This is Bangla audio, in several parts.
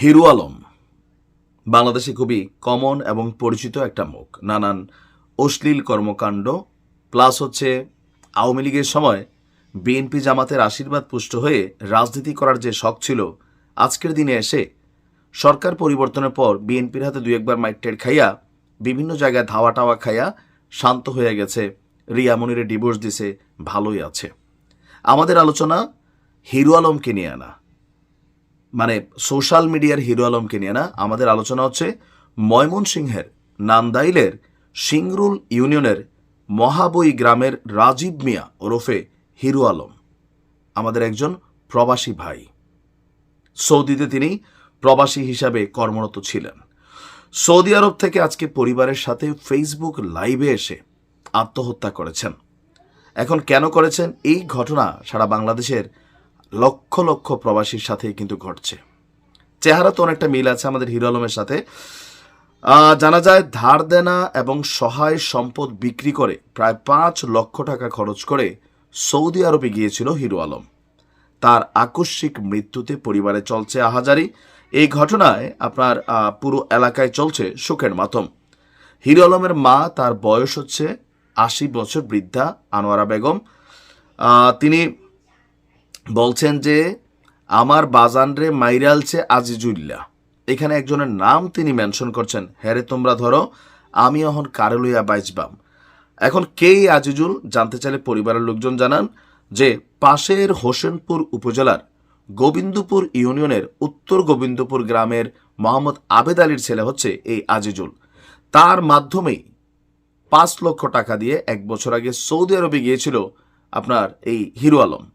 হিরু আলম। বাংলাদেশে খুবই কমন এবং পরিচিত একটা মুখ। নানান অশ্লীল কর্মকাণ্ড, প্লাস হচ্ছে আওয়ামী লীগের সময় বিএনপি জামাতের আশীর্বাদ পুষ্ট হয়ে রাজনীতি করার যে শখ ছিল, আজকের দিনে এসে সরকার পরিবর্তনের পর বিএনপির হাতে দু একবার মাইটের খাইয়া বিভিন্ন জায়গায় ধাওয়া টাওয়া খাইয়া শান্ত হয়ে গেছে। রিয়া মনিরে ডিভোর্স দিছে, ভালোই আছে। আমাদের আলোচনা হিরু আলমকে নিয়ে আনা। মানে সোশ্যাল মিডিয়ার হিরো আলমকে নিয়ে না, আমাদের আলোচনা হচ্ছে ময়মনসিংহের নান্দাইলের সিংরুল ইউনিয়নের মহাবই গ্রামের রাজীব মিয়া ওরফে হিরু আলম, আমাদের একজন প্রবাসী ভাই। সৌদিতে তিনি প্রবাসী হিসাবে কর্মরত ছিলেন। সৌদি আরব থেকে আজকে পরিবারের সাথে ফেসবুক লাইভে এসে আত্মহত্যা করেছেন। এখন কেন করেছেন এই ঘটনা সারা বাংলাদেশের লক্ষ লক্ষ প্রবাসীর সাথে কিন্তু ঘটছে। চেহারা তো অনেকটা মিল আছে আমাদের হিরো আলমের সাথে। জানা যায় ধার দেনা এবং সহায় সম্পদ বিক্রি করে প্রায় পাঁচ লক্ষ টাকা খরচ করে সৌদি আরবে গিয়েছিল হিরো আলম। তার আকস্মিক মৃত্যুতে পরিবারে চলছে আহাজারি। এই ঘটনায় আপনার পুরো এলাকায় চলছে শোকের মাতম। হিরো আলমের মা তার বয়স হচ্ছে আশি বছর বৃদ্ধা আনোয়ারা বেগম। তিনি বলছেন যে, আমার বাজানরে মাইরালছে আজিজুল্লাহ। এখানে একজনের নাম তিনি মেনশন করছেন। হ্যারে তোমরা ধরো, আমি এখন কারে লইয়া বাইজবাম এখন কে আজিজুল? জানতে চাইলে পরিবারের লোকজন জানান যে, পাশের হোসেনপুর উপজেলার গোবিন্দপুর ইউনিয়নের উত্তর গোবিন্দপুর গ্রামের মোহাম্মদ আবেদ আলীর ছেলে হচ্ছে এই আজিজুল। তার মাধ্যমেই পাঁচ লক্ষ টাকা দিয়ে এক বছর আগে সৌদি আরবে গিয়েছিল আপনার এই হিরো আলম।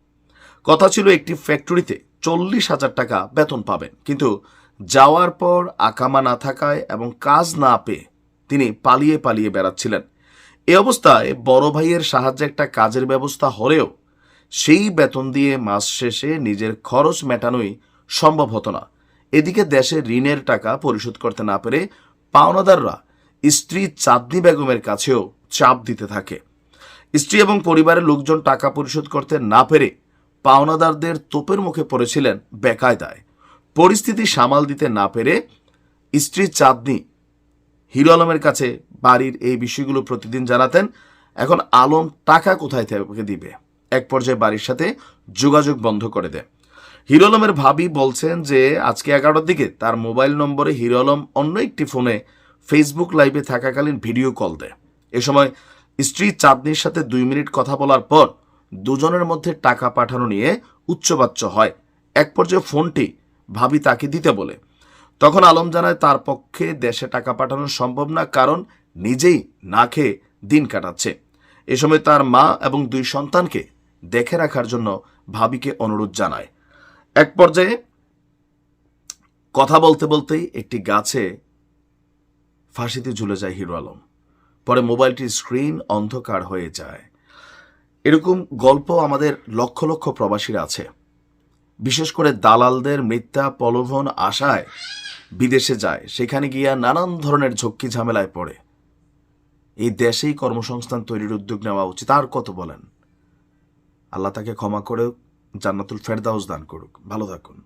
কথা ছিল একটি ফ্যাক্টরিতে চল্লিশ হাজার টাকা বেতন পাবেন। কিন্তু যাওয়ার পর আকামা না থাকায় এবং কাজ না পেয়ে তিনি পালিয়ে পালিয়ে বেড়াচ্ছিলেন। এ অবস্থায় বড় ভাইয়ের সাহায্যে একটা কাজের ব্যবস্থা হলেও সেই বেতন দিয়ে মাস শেষে নিজের খরচ মেটানোই সম্ভব হতো না। এদিকে দেশে ঋণের টাকা পরিশোধ করতে না পেরে পাওনাদাররা স্ত্রী চাঁদনি বেগমের কাছেও চাপ দিতে থাকে। স্ত্রী এবং পরিবারের লোকজন টাকা পরিশোধ করতে না পেরে পাওনাদারদের তোপের মুখে পড়েছিলেন বেকায়দায়। পরিস্থিতি সামাল দিতে না পেরে স্ত্রী চাঁদনি হিরো আলমের কাছে বাড়ির এই বিষয়গুলো প্রতিদিন জানাতেন। এখন আলম টাকা কোথায় থেকে দিবে? এক পর্যায়ে বাড়ির সাথে যোগাযোগ বন্ধ করে দেয়। হিরো আলমের ভাবি বলছেন যে, আজকে এগারোটার দিকে তার মোবাইল নম্বরে হিরো আলম অন্য একটি ফোনে ফেসবুক লাইভে থাকাকালীন ভিডিও কল দেয়। এ সময় স্ত্রী চাঁদনির সাথে দুই মিনিট কথা বলার পর দুজনের মধ্যে টাকা পাঠানো নিয়ে উচ্চবাচ্য হয়। এক পর্যায়ে ফোনটি ভাবি তাকে দিতে বলে। তখন আলম জানায়, তার পক্ষে দেশে টাকা পাঠানো সম্ভব না, কারণ নিজেই না খেয়ে দিন কাটাচ্ছে। এ সময় তার মা এবং দুই সন্তানকে দেখে রাখার জন্য ভাবিকে অনুরোধ জানায়। এক পর্যায়ে কথা বলতে বলতেই একটি গাছে ফাঁসিতে ঝুলে যায় হিরো আলম। পরে মোবাইলটির স্ক্রিন অন্ধকার হয়ে যায়। এরকম গল্প আমাদের লক্ষ লক্ষ প্রবাসীর আছে। বিশেষ করে দালালদের মিথ্যা প্রলোভন আশায় বিদেশে যায়, সেখানে গিয়া নানান ধরনের ঝক্কি ঝামেলায় পড়ে। এই দেশেই কর্মসংস্থান তৈরির উদ্যোগ নেওয়া উচিত, আর কত বলেন? আল্লাহ তাকে ক্ষমা করে জান্নাতুল ফেরদাউস দান করুক। ভালো থাকুন।